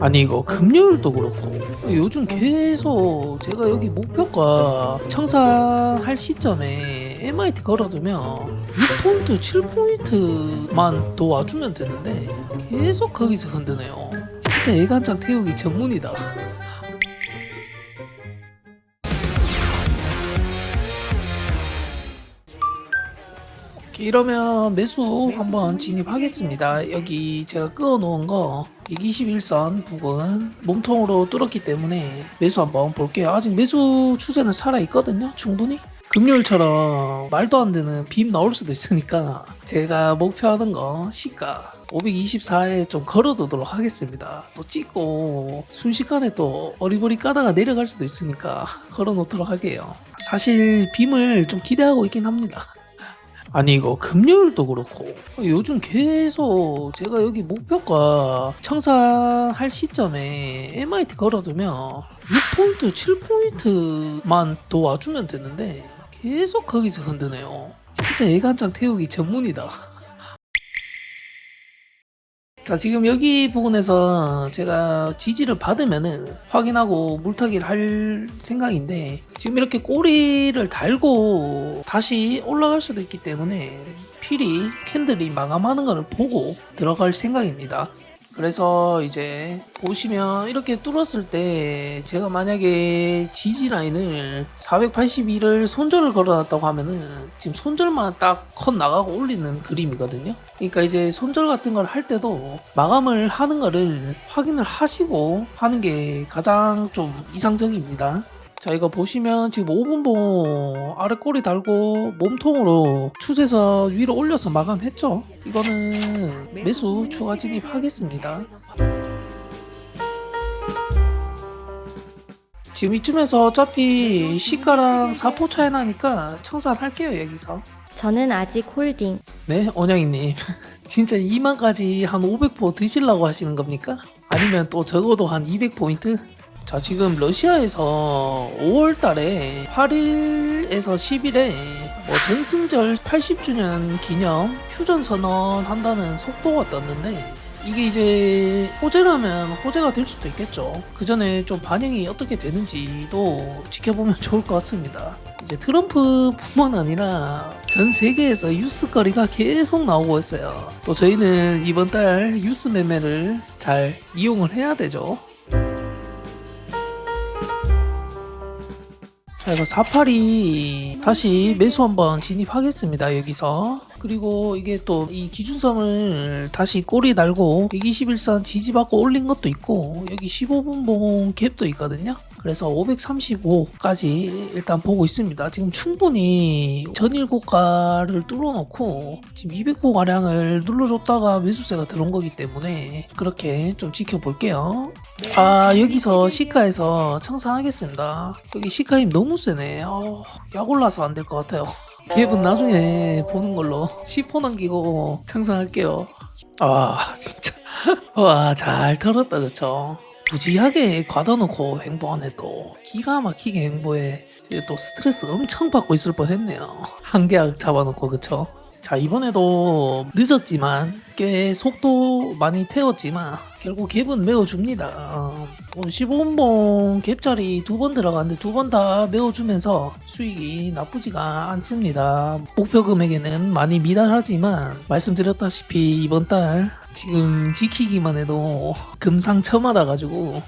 아니 이거 금요일도 그렇고. 요즘 계속 제가 여기 목표가 청산할 시점에 MIT 걸어두면 6포인트 7포인트만 더 와주면 되는데 계속 거기서 흔드네요. 진짜 애간장 태우기 전문이다 이러면 매수 한번 진입하겠습니다. 여기 제가 끄어놓은 거 121선 부근 몸통으로 뚫었기 때문에 매수 한번 볼게요. 아직 매수 추세는 살아있거든요. 충분히. 금요일처럼 말도 안 되는 빔 나올 수도 있으니까 제가 목표하는 거 시가 524에 좀 걸어두도록 하겠습니다. 또 찍고 순식간에 또 어리버리 까다가 내려갈 수도 있으니까 걸어놓도록 할게요. 사실 빔을 좀 기대하고 있긴 합니다. 아니 이거 금요일도 그렇고. 요즘 계속 제가 여기 목표가 청산할 시점에 MIT 걸어두면 6포인트 7포인트만 더 와주면 되는데 계속 거기서 흔드네요. 진짜 애간장 태우기 전문이다 자 지금 여기 부분에서 제가 지지를 받으면은 확인하고 물타기를 할 생각인데 지금 이렇게 꼬리를 달고 다시 올라갈 수도 있기 때문에 필히 캔들이 마감하는 것을 보고 들어갈 생각입니다 그래서 이제 보시면 이렇게 뚫었을 때 제가 만약에 지지 라인을 481을 손절을 걸어놨다고 하면은 지금 손절만 딱 컷 나가고 올리는 그림이거든요. 그러니까 이제 손절 같은 걸 할 때도 마감을 하는 거를 확인을 하시고 하는 게 가장 좀 이상적입니다. 자 이거 보시면 지금 5분봉 아래 꼬리 달고 몸통으로 추세서 위로 올려서 마감했죠 이거는 매수 추가 진입하겠습니다 지금 이쯤에서 어차피 시가랑 사포 차이 나니까 청산할게요 여기서 저는 아직 홀딩. 네 원영이님 진짜 2만까지 한 500포 드시려고 하시는 겁니까? 아니면 또 적어도 한 200포인트? 자 지금 러시아에서 5월달에 8일에서 10일에 뭐 전승절 80주년 기념 휴전 선언 한다는 속도가 떴는데 이게 이제 호재라면 호재가 될 수도 있겠죠. 그 전에 좀 반영이 어떻게 되는지도 지켜보면 좋을 것 같습니다. 이제 트럼프뿐만 아니라 전 세계에서 뉴스거리가 계속 나오고 있어요. 또 저희는 이번 달 뉴스 매매를 잘 이용을 해야 되죠. 자 이거 48이 다시 매수 한번 진입하겠습니다 여기서. 그리고 이게 또 이 기준선을 다시 꼬리 달고 121선 지지받고 올린 것도 있고 여기 15분봉 갭도 있거든요 그래서 535까지 일단 보고 있습니다. 지금 충분히 전일 고가를 뚫어놓고 지금 200보 가량을 눌러줬다가 매수세가 들어온 거기 때문에 그렇게 좀 지켜볼게요. 아 여기서 시가에서 청산하겠습니다. 여기 시가 힘 너무 세네. 어, 약 올라서 안 될 것 같아요. 갭은 나중에 보는 걸로 10호 남기고 청산할게요. 아 진짜. 와 잘 털었다 그쵸 부지하게 가둬놓고 행보하네 또 기가 막히게 행보해 또 스트레스 엄청 받고 있을 뻔했네요. 한 계약 잡아놓고 그쵸? 자 이번에도 늦었지만 꽤 속도 많이 태웠지만 결국 갭은 메워줍니다 어, 오늘 15분봉 갭자리 두 번 들어갔는데 두 번 다 메워주면서 수익이 나쁘지가 않습니다. 목표 금액에는 많이 미달하지만 말씀드렸다시피 이번 달 지금 지키기만 해도 금상첨화라 가지고